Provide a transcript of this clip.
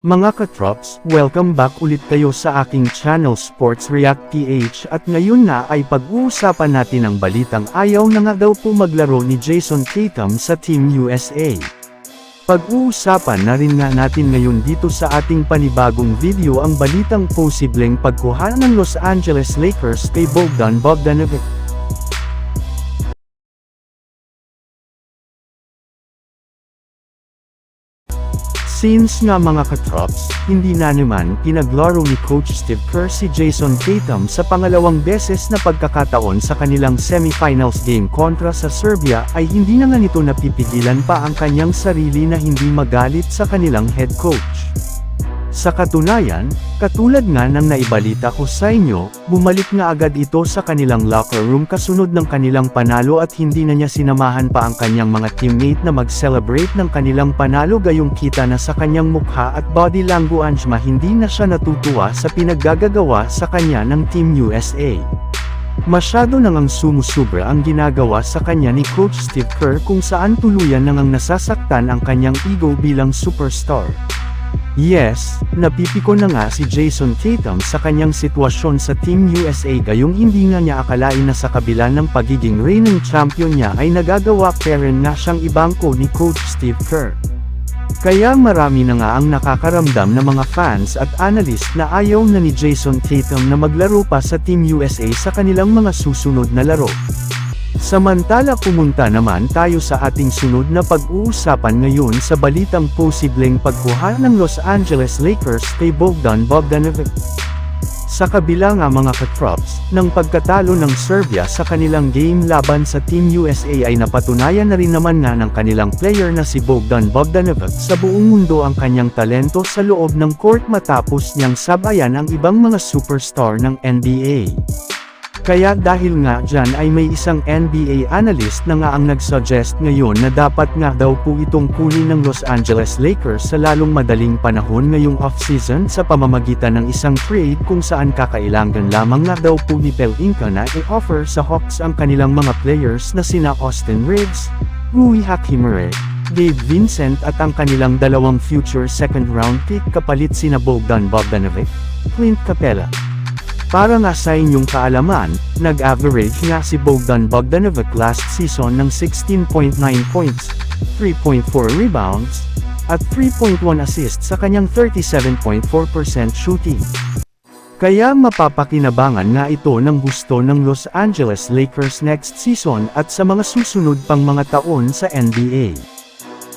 Mga katrops, welcome back ulit kayo sa aking channel Sports React PH at ngayon na ay pag-uusapan natin ang balitang ayaw na nga daw po maglaro ni Jason Tatum sa Team USA. Pag-uusapan na rin nga natin ngayon dito sa ating panibagong video ang balitang posibleng pagkuha ng Los Angeles Lakers kay Bogdan Bogdanovic. Since nga mga katrops, hindi na naman pinaglaro ni Coach Steve Kerr si Jason Tatum sa pangalawang beses na pagkakataon sa kanilang semifinals game kontra sa Serbia ay hindi na nga nito napipigilan pa ang kanyang sarili na hindi magalit sa kanilang head coach. Sa katunayan, katulad nga ng naibalita ko sa inyo, bumalik nga agad ito sa kanilang locker room kasunod ng kanilang panalo at hindi na niya sinamahan pa ang kanyang mga teammate na mag-celebrate ng kanilang panalo gayong kita na sa kanyang mukha at body language ma hindi na siya natutuwa sa pinaggagawa sa kanya ng Team USA. Masyado nang ang sumusubra ang ginagawa sa kanya ni Coach Steve Kerr kung saan tuluyan nang ang nasasaktan ang kanyang ego bilang superstar. Yes, napipiko na nga si Jason Tatum sa kanyang sitwasyon sa Team USA gayong hindi nga niya akalain na sa kabila ng pagiging reigning champion niya ay nagagawa pa rin nga siyang ibangko ni Coach Steve Kerr. Kaya marami na nga ang nakakaramdam na mga fans at analyst na ayaw na ni Jason Tatum na maglaro pa sa Team USA sa kanilang mga susunod na laro. Samantala pumunta naman tayo sa ating sunod na pag-uusapan ngayon sa balitang posibleng pagkuha ng Los Angeles Lakers kay Bogdan Bogdanovic. Sa kabila nga mga katrops, ng pagkatalo ng Serbia sa kanilang game laban sa Team USA ay napatunayan na rin naman nga ng kanilang player na si Bogdan Bogdanovic sa buong mundo ang kanyang talento sa loob ng court matapos niyang sabayan ang ibang mga superstar ng NBA. Kaya dahil nga dyan ay may isang NBA analyst na nga ang nagsuggest ngayon na dapat nga daw po itong kunin ng Los Angeles Lakers sa lalong madaling panahon ngayong off-season sa pamamagitan ng isang trade kung saan kakailangan lamang nga daw po ni Pelinka na i-offer sa Hawks ang kanilang mga players na sina Austin Reeves, Rui Hachimere, Dave Vincent at ang kanilang dalawang future second round pick kapalit sina Bogdan Bogdanovic, Clint Capella. Para nga sa inyong kaalaman, nag-average nga si Bogdan Bogdanovic last season ng 16.9 points, 3.4 rebounds, at 3.1 assists sa kanyang 37.4% shooting. Kaya mapapakinabangan nga ito ng gusto ng Los Angeles Lakers next season at sa mga susunod pang mga taon sa NBA.